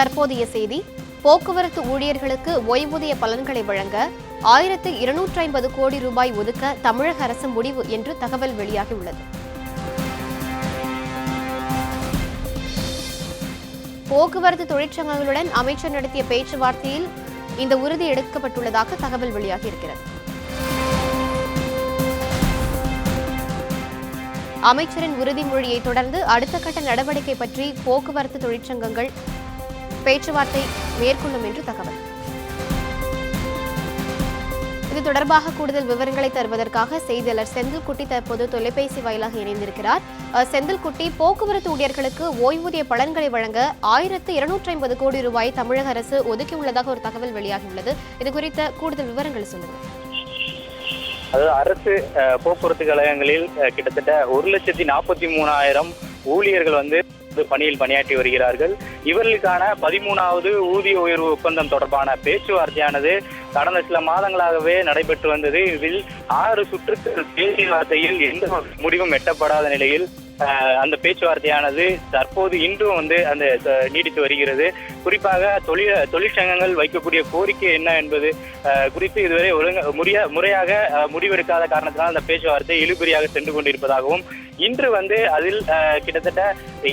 தற்போதைய செய்தி போக்குவரத்து ஊழியர்களுக்கு ஓய்வூதிய பலன்களை வழங்க ஆயிரத்து இருநூற்றி ஐம்பது கோடி ரூபாய் ஒதுக்க தமிழக அரசு முடிவு என்று தகவல் வெளியாகியுள்ளது. போக்குவரத்து தொழிற்சங்கங்களுடன் அமைச்சர் நடத்திய பேச்சுவார்த்தையில் இந்த உறுதி எடுக்கப்பட்டுள்ளதாக தகவல் வெளியாகியிருக்கிறது. அமைச்சரின் உறுதிமொழியை தொடர்ந்து அடுத்த கட்ட நடவடிக்கை பற்றி போக்குவரத்து தொழிற்சங்கங்கள் பேச்சுவார்த்தை மேற்கொள்ளும் என்று தகவல். இது தொடர்பாக கூடுதல் விவரங்களை தருவதற்காக செய்தியாளர் செந்தில்குட்டி தற்போது தொலைபேசி வாயிலாக இணைந்திருக்கிறார். செந்தில்குட்டி போக்குவரத்து ஊழியர்களுக்கு ஓய்வூதிய பலன்களை வழங்க ஆயிரத்து இருநூற்றி ஐம்பது கோடி ரூபாய் தமிழக அரசு ஒதுக்கியுள்ளதாக ஒரு தகவல் வெளியாகியுள்ளது. இது குறித்த கூடுதல் விவரங்கள் சொல்லுங்கள் அதாவது அரசு போக்குவரத்து கழகங்களில் கிட்டத்தட்ட ஒரு லட்சத்தி நாற்பத்தி மூணாயிரம் ஊழியர்கள் வந்து பணியில் பணியாற்றி வருகிறார்கள். இவர்களுக்கான பதிமூணாவது ஊதிய உயர்வு ஒப்பந்தம் தொடர்பான பேச்சுவார்த்தையானது கடந்த சில மாதங்களாகவே நடைபெற்று வந்தது. இதில் ஆறு சுற்றுக்கள் பேச்சுவார்த்தையில் எந்த முடிவும் எட்டப்படாத நிலையில் அந்த பேச்சுவார்த்தையானது தற்போது இன்றும் வந்து அந்த நீடித்து வருகிறது. குறிப்பாக தொழில் தொழிற்சங்கங்கள் வைக்கக்கூடிய கோரிக்கை என்ன என்பது குறித்து இதுவரை ஒழுங்க முறையா முறையாக முடிவெடுக்காத காரணத்தினால் அந்த பேச்சுவார்த்தை இழுபறியாக சென்று கொண்டிருப்பதாகவும் இன்று வந்து அதில் கிட்டத்தட்ட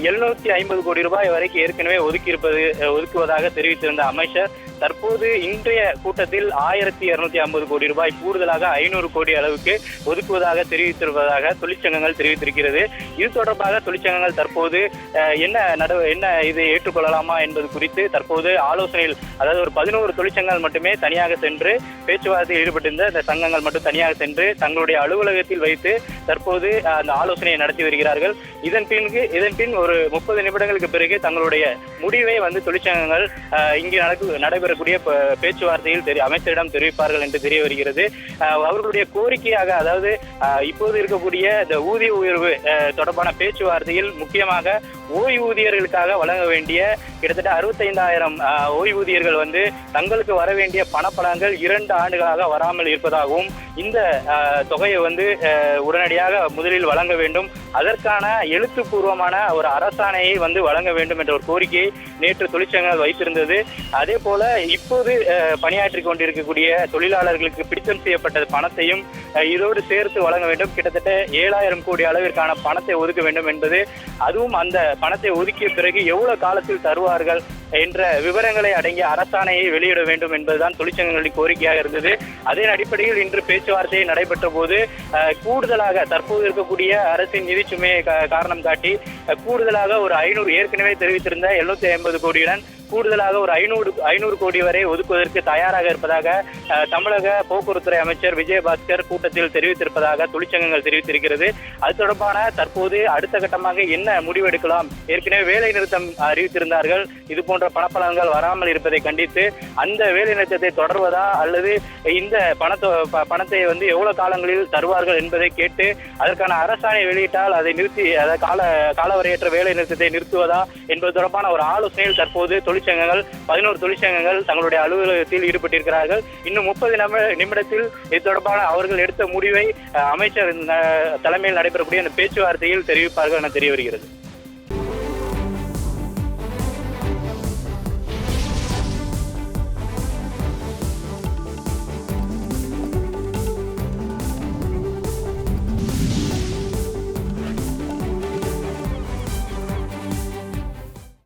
எழுநூத்தி ஐம்பது கோடி ரூபாய் வரைக்கும் ஏற்கனவே ஒதுக்கியிருப்பது ஒதுக்குவதாக தெரிவித்திருந்த அமைச்சர் தற்போது இன்றைய கூட்டத்தில் ஆயிரத்தி இருநூத்தி ஐம்பது கோடி ரூபாய் கூடுதலாக ஐநூறு கோடி அளவுக்கு ஒதுக்குவதாக தெரிவித்திருப்பதாக தொழிற்சங்கங்கள் தெரிவித்திருக்கிறது. இது தொடர்பாக தொழிற்சங்கங்கள் தற்போது என்ன நட என்ன இதை ஏற்றுக்கொள்ளலாமா என்பது குறித்து தற்போது ஆலோசனையில் அதாவது ஒரு பதினோரு தொழிற்சங்கங்கள் மட்டுமே தனியாக சென்று பேச்சுவார்த்தையில் ஈடுபட்டிருந்த இந்த சங்கங்கள் மட்டும் தனியாக சென்று தங்களுடைய அலுவலகத்தில் வைத்து தற்போது அந்த ஆலோசனையை நடத்தி வருகிறார்கள். இதன் பின்பு இதன் பின் ஒரு முப்பது நிமிடங்களுக்கு பிறகு தங்களுடைய முடிவை வந்து தொழிற்சங்கங்கள் இங்கு நடக்கு நடைபெறும் நடைபெறக்கூடிய பேச்சுவார்த்தையில் தெரி அமைச்சரிடம் தெரிவிப்பார்கள் என்று தெரிய வருகிறது. அவர்களுடைய கோரிக்கையாக அதாவது இப்போது இருக்கக்கூடிய இந்த ஊதிய உயர்வு தொடர்பான பேச்சுவார்த்தையில் முக்கியமாக ஓய்வூதியர்களுக்காக வழங்க வேண்டிய கிட்டத்தட்ட அறுபத்தைந்தாயிரம் ஓய்வூதியர்கள் வந்து தங்களுக்கு வர வேண்டிய பணப்பலன்கள் இரண்டு ஆண்டுகளாக வராமல் இருப்பதாகவும் இந்த தொகையை வந்து உடனடியாக முதலில் வழங்க வேண்டும். அதற்கான எழுத்துப்பூர்வமான ஒரு அரசாணையை வந்து வழங்க வேண்டும் என்ற ஒரு கோரிக்கையை நேற்று தொழிற்சங்கங்கள் வைத்திருந்தது. அதே போல இப்போது பணியாற்றி கொண்டிருக்கக்கூடிய தொழிலாளர்களுக்கு பிடித்தம் செய்யப்பட்ட பணத்தையும் இதோடு சேர்த்து வழங்க வேண்டும். கிட்டத்தட்ட ஏழாயிரம் கோடி அளவிற்கான பணத்தை ஒதுக்க வேண்டும் என்பது அதுவும் அந்த பணத்தை ஒதுக்கிய பிறகு எவ்வளவு காலத்தில் தருவார்கள் என்ற விவரங்களை அடங்கிய அரசாணையை வெளியிட வேண்டும் என்பதுதான் தொழிற்சங்கங்களின் கோரிக்கையாக இருந்தது. அதன் அடிப்படையில் இன்று பேச்சுவார்த்தை நடைபெற்ற போது கூடுதலாக தற்போது இருக்கக்கூடிய அரசின் நிதி சுமையை காரணம் காட்டி கூடுதலாக ஒரு ஐநூறு ஏற்கனவே தெரிவித்திருந்த எழுநூத்தி ஐம்பது கோடியுடன் கூடுதலாக ஒரு ஐநூறு ஐநூறு கோடி வரை ஒதுக்குவதற்கு தயாராக இருப்பதாக தமிழக போக்குவரத்துறை அமைச்சர் விஜயபாஸ்கர் கூட்டத்தில் தெரிவித்திருப்பதாக தொழிற்சங்கங்கள் தெரிவித்திருக்கிறது. அது தொடர்பான தற்போது அடுத்த கட்டமாக என்ன முடிவெடுக்கலாம் ஏற்கனவே வேலை நிறுத்தம் அறிவித்திருந்தார்கள். இது போன்ற பணப்பலன்கள் வராமல் இருப்பதை கண்டித்து அந்த வேலை நிறுத்தத்தை தொடர்வதா? அல்லது இந்த பணத்தை பணத்தை வந்து எவ்வளவு காலங்களில் தருவார்கள் என்பதை கேட்டு அதற்கான அரசாணை வெளியிட்டால் அதை நிறுத்தி அதை கால காலவரையற்ற வேலை நிறுத்தத்தை நிறுத்துவதா? என்பது தொடர்பான ஒரு ஆலோசனையில் தற்போது தொழிற்சங்கங்கள் பதினோரு தொழிற்சங்கங்கள் தங்களுடைய அலுவலகத்தில் ஈடுபட்டிருக்கிறார்கள். இன்னும் முப்பது நிமிடத்தில் இது தொடர்பான அவர்கள் எடுத்த முடிவை அஹ், அமைச்சர் தலைமையில் நடைபெறக்கூடிய அந்த பேச்சுவார்த்தையில் தெரிவிப்பார்கள் என தெரிய வருகிறது.